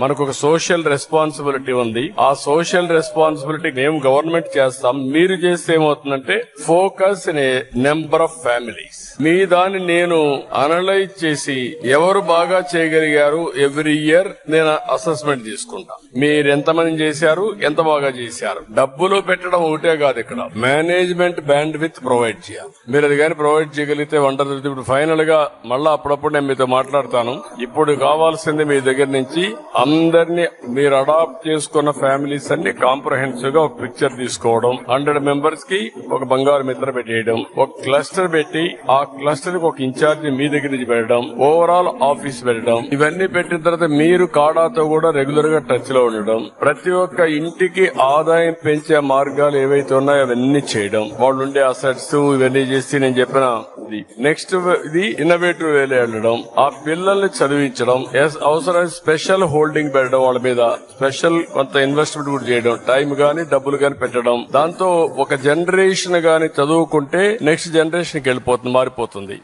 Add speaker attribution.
Speaker 1: మనకు ఒక social responsibility ఉంది. ఆ సోషల్ రెస్పాన్సిబిలిటీ మేము గవర్నమెంట్ చేస్తాం. మీరు చేస్తే ఏమవుతుందంటే focus in a number of families. మీ దాన్ని నేను అనలైజ్ చేసి ఎవరు బాగా చేయగలిగారు ఎవ్రీ ఇయర్ నేను అసెస్మెంట్ తీసుకుంటా. మీరు ఎంతమంది చేశారు ఎంత బాగా చేశారు. డబ్బులు పెట్టడం ఒకటే కాదు ఇక్కడ. మేనేజ్మెంట్ బ్యాండ్ విత్ ప్రొవైడ్ చేయాలి. మీరు అది కానీ ప్రొవైడ్ చేయగలిగితే వండర్ ఇప్పుడు ఫైనల్గా మళ్ళా అప్పుడప్పుడు నేను మీతో మాట్లాడతాను. ఇప్పుడు కావాల్సింది మీ దగ్గర నుంచి అందరినీ మీరు అడాప్ట్ చేసుకున్న ఫ్యామిలీస్ అన్ని కాంప్రహెన్సివ్గా ఒక పిక్చర్ తీసుకోవడం హండ్రెడ్ మెంబర్స్కి ఒక బంగారు మిత్ర పెట్టేయడం ఒక క్లస్టర్ పెట్టి ఆ క్లస్టర్కి ఒక ఇన్ఛార్జ్ మీ దగ్గర నుంచి పెట్టడం ఓవరాల్ ఆఫీస్ పెట్టడం ఇవన్నీ పెట్టిన తర్వాత మీరు కాడాతో కూడా రెగ్యులర్గా టచ్లో ఉండడం ప్రతి ఒక్క ఇంటికి ఆదాయం పెంచే మార్గాలు ఏవైతే ఉన్నాయో అవన్నీ చేయడం వాళ్ళు ఉండే అసెట్స్ ఇవన్నీ చేసి నేను చెప్పిన ఇది. నెక్స్ట్ ఇది ఇన్నోవేటివ్ వేలే వెళ్ళడం ఆ పిల్లల్ని చదివించడం అవసరం స్పెషల్ హోల్డింగ్ పెట్టడం వాళ్ళ మీద. స్పెషల్ కొంత ఇన్వెస్ట్మెంట్ కూడా చేయడం. టైం గాని డబ్బులు గాని పెట్టడం. దాంతో ఒక జనరేషన్ గాని చదువుకుంటే నెక్స్ట్ జనరేషన్కి వెళ్ళిపోతుంది మారిపోతుంది.